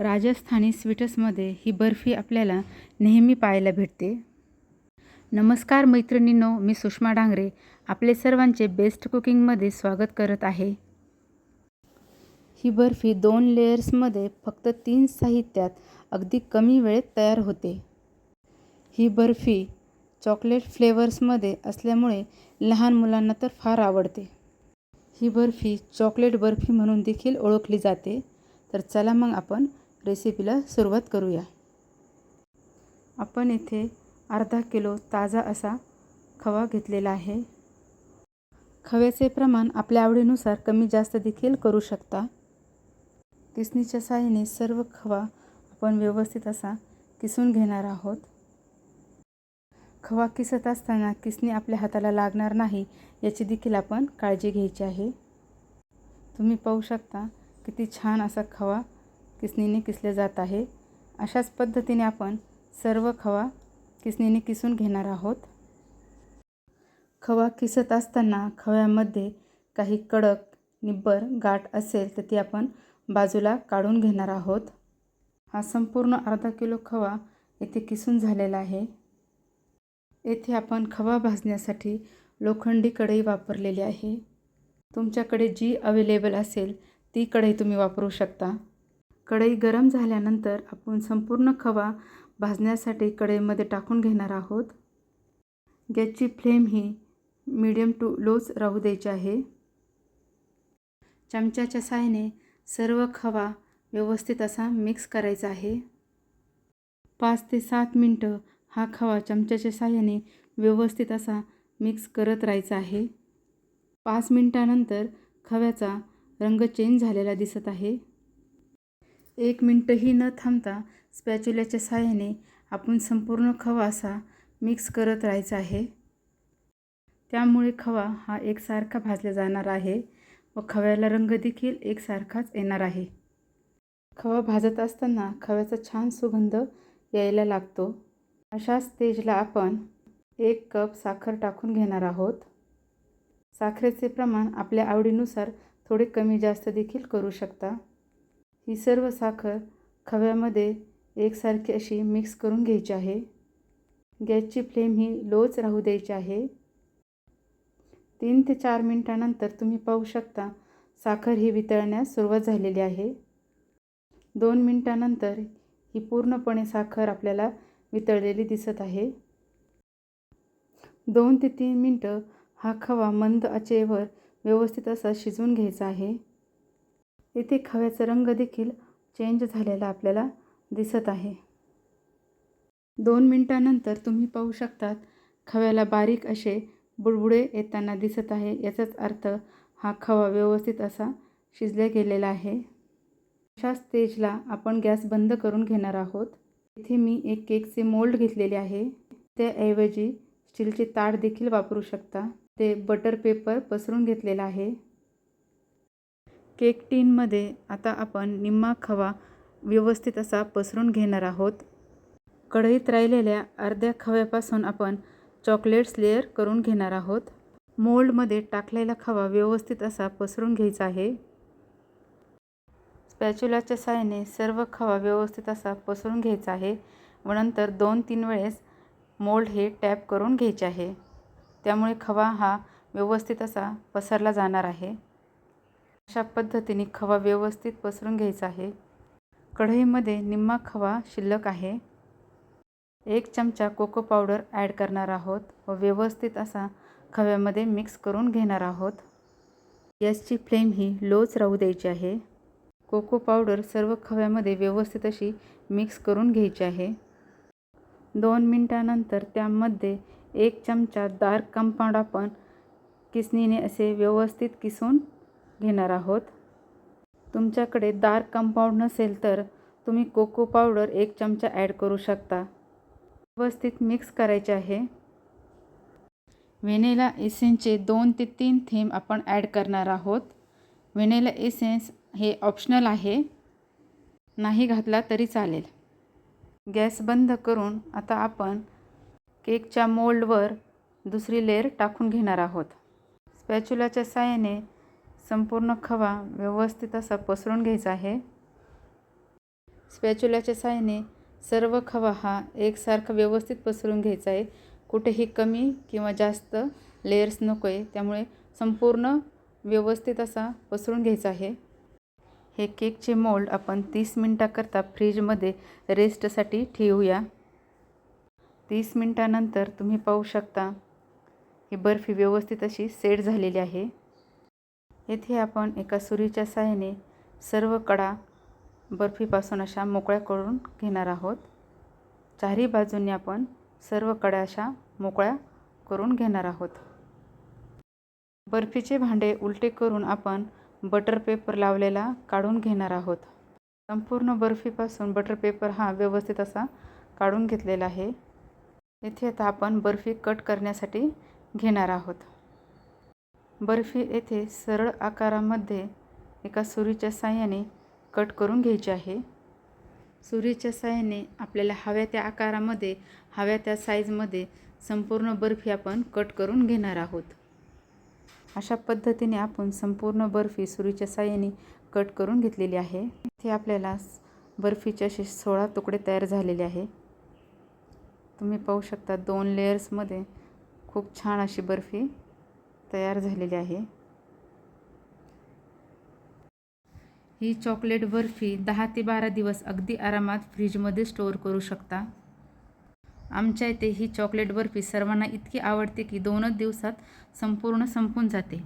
राजस्थानी स्वीट्समध्ये ही बर्फी आपल्याला नेहमी पाहायला भेटते. नमस्कार मैत्रिणींनो मी सुषमा डांगरे आपले सर्वांचे बेस्ट कुकिंगमध्ये स्वागत करत आहे. ही बर्फी दोन लेयर्समध्ये फक्त तीन साहित्यात अगदी कमी वेळेत तयार होते. ही बर्फी चॉकलेट फ्लेवर्समध्ये असल्यामुळे लहान मुलांना तर फार आवडते. ही बर्फी चॉकलेट बर्फी म्हणून देखील ओळखली जाते. तर चला मग आपण रेसिपीला सुरुवात करूया. आपण इथे अर्धा किलो ताजा असा खवा घेतलेला आहे. खव्याचे प्रमाण आपल्या आवडीनुसार कमी जास्त देखील करू शकता. किसणीच्या साहाय्याने सर्व खवा आपण व्यवस्थित असा किसून घेणार आहोत. खवा किसत असताना किसणी आपल्या हाताला लागणार नाही याची देखील आपण काळजी घ्यायची आहे. तुम्ही पाहू शकता किती छान असा खवा किसणीने किसले जात आहे अशाच पद्धतीने आपण सर्व खवा किसणीने किसून घेणार आहोत. खवा किसत असताना खव्यामध्ये काही कडक निब्बर गाठ असेल तर ती आपण बाजूला काढून घेणार आहोत. हा संपूर्ण अर्धा किलो खवा येथे किसून झालेला आहे. येथे आपण खवा भाजण्यासाठी लोखंडी कढई वापरलेली आहे. तुमच्याकडे जी अवेलेबल असेल ती कढई तुम्ही वापरू शकता. कढई गरम झाल्यानंतर आपण संपूर्ण खवा भाजण्यासाठी कढईमध्ये टाकून घेणार आहोत. गॅसची फ्लेम ही मीडियम टू लोच राहू द्यायची आहे. चमच्याच्या साहाय्याने सर्व खवा व्यवस्थित असा मिक्स करायचा आहे. पाच ते सात मिनटं हा खवा चमच्याच्या साहाय्याने व्यवस्थित असा मिक्स करत राहायचा आहे. पाच मिनटानंतर खव्याचा रंग चेंज झालेला दिसत आहे. एक मिनटंही न थांबता स्पॅच्युल्याच्या सहाय्याने आपण संपूर्ण खवा असा मिक्स करत राहायचा आहे. त्यामुळे खवा हा एकसारखा भाजला जाणार आहे व खव्याला रंग देखील एकसारखाच येणार आहे. खवा भाजत असताना खव्याचा छान सुगंध यायला लागतो. अशा स्टेजला आपण एक कप साखर टाकून घेणार आहोत. साखरेचे प्रमाण आपल्या आवडीनुसार थोडे कमी जास्त देखील करू शकता. ही सर्व साखर खव्यामध्ये एकसारखी अशी मिक्स करून घ्यायची आहे. गॅसची फ्लेम ही लोच राहू द्यायची आहे. तीन ते चार मिनटानंतर तुम्ही पाहू शकता साखर ही वितळण्यास सुरुवात झालेली आहे. दोन मिनटानंतर ही पूर्णपणे साखर आपल्याला वितळलेली दिसत आहे. दोन ते तीन मिनटं हा खवा मंद आचेवर व्यवस्थित असा शिजवून घ्यायचा आहे. इथे खव्याचा रंग देखील चेंज झालेला आपल्याला दिसत आहे. दोन मिनटानंतर तुम्ही पाहू शकतात खव्याला बारीक असे बुडबुडे येताना दिसत आहे. याचाच अर्थ हा खवा व्यवस्थित असा शिजल्या गेलेला आहे. अशा स्टेजला आपण गॅस बंद करून घेणार आहोत. इथे मी एक केकचे मोल्ड घेतलेले आहे. त्याऐवजी स्टीलचे ताट देखील वापरू शकता. ते बटर पेपर पसरून घेतलेला आहे. केक टीनमध्ये आता आपण निम्मा खवा व्यवस्थित असा पसरून घेणार आहोत. कढईत राहिलेल्या अर्ध्या खव्यापासून आपण चॉकलेट्स लेअर करून घेणार आहोत. मोल्डमध्ये टाकलेला खवा व्यवस्थित असा पसरून घ्यायचा आहे. स्पॅच्युलाच्या साहाय्याने सर्व खवा व्यवस्थित असा पसरून घ्यायचा आहे व नंतर दोन तीन वेळेस मोल्ड हे टॅप करून घ्यायचे आहे. त्यामुळे खवा हा व्यवस्थित असा पसरला जाणार आहे. अशा पद्धतीने खवा व्यवस्थित पसरून घ्यायचा आहे. कढईमध्ये निम्मा खवा शिल्लक आहे. एक चमचा कोको पावडर ॲड करणार आहोत व व्यवस्थित असा खव्यामध्ये मिक्स करून घेणार आहोत. गॅसची फ्लेम ही लोच राहू द्यायची आहे. कोको पावडर सर्व खव्यामध्ये व्यवस्थित अशी मिक्स करून घ्यायची आहे. दोन मिनटानंतर त्यामध्ये एक चमचा डार्क कंपाऊंड आपण किसणीने असे व्यवस्थित किसून घेणार आहोत. तुमच्याकडे डार्क कंपाऊंड नसेल तर तुम्ही कोको पावडर एक चमचा ॲड करू शकता. व्यवस्थित मिक्स करायचे आहे. व्हेनेला एसेन्सचे दोन ते तीन थीम आपण ॲड करणार आहोत. व्हेनेला एसेन्स हे ऑप्शनल आहे. नाही घातला तरी चालेल. गॅस बंद करून आता आपण केकच्या मोल्डवर दुसरी लेअर टाकून घेणार आहोत. स्पॅच्युलाच्या साहाय्याने संपूर्ण खवा व्यवस्थित असा पसरून घ्यायचा आहे. स्पॅच्युलाच्या साहाय्याने सर्व खवा हा एकसारखा व्यवस्थित पसरून घ्यायचा आहे. कुठेही कमी किंवा जास्त लेयर्स नको आहे त्यामुळे संपूर्ण व्यवस्थित असा पसरून घ्यायचा आहे. हे केकचे मोल्ड आपण तीस मिनटाकरता फ्रीजमध्ये रेस्टसाठी ठेवूया. तीस मिनटानंतर तुम्ही पाहू शकता ही बर्फी व्यवस्थित अशी सेट झालेली आहे. येथे आपण एका सुरीच्या साहाय्याने सर्व कडा बर्फीपासून अशा मोकळ्या करून घेणार आहोत. चारही बाजूंनी आपण सर्व कड्या अशा मोकळ्या करून घेणार आहोत. बर्फीचे भांडे उलटे करून आपण बटर पेपर लावलेला काढून घेणार आहोत. संपूर्ण बर्फीपासून बटर पेपर हा व्यवस्थित असा काढून घेतलेला आहे. येथे आता आपण बर्फी कट करण्यासाठी घेणार आहोत. बर्फी येथे सरळ आकारामध्ये एका सुरीच्या साह्याने कट करून घ्यायची आहे. सुरीच्या साह्याने आपल्याला हव्या त्या आकारामध्ये हव्या त्या साईजमध्ये संपूर्ण बर्फी आपण कट करून घेणार आहोत. अशा पद्धतीने आपण संपूर्ण बर्फी सुरीच्या साह्याने कट करून घेतलेली आहे. इथे आपल्याला बर्फीचे असे सोळा तुकडे तयार झालेले आहे. तुम्ही पाहू शकता दोन लेयर्समध्ये खूप छान अशी बर्फी तयार झालेली आहे. ही चॉकलेट बर्फी दहा ते बारा दिवस अगदी आरामात फ्रीजमध्ये स्टोअर करू शकता. आमच्या इथे ही चॉकलेट बर्फी सर्वांना इतकी आवडते की दोनच दिवसात संपूर्ण संपून जाते.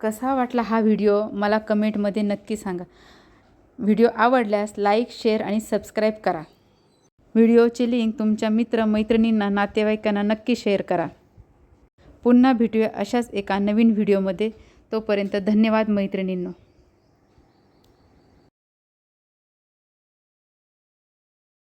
कसा वाटला हा व्हिडिओ मला कमेंटमध्ये नक्की सांगा. व्हिडिओ आवडल्यास लाईक शेअर आणि सबस्क्राईब करा. व्हिडिओची लिंक तुमच्या मित्र मैत्रिणींना नातेवाईकांना नक्की शेअर करा. पुन्हा भेटूया अशाच एका नवीन व्हिडिओमध्ये. तोपर्यंत धन्यवाद मैत्रिणींनो.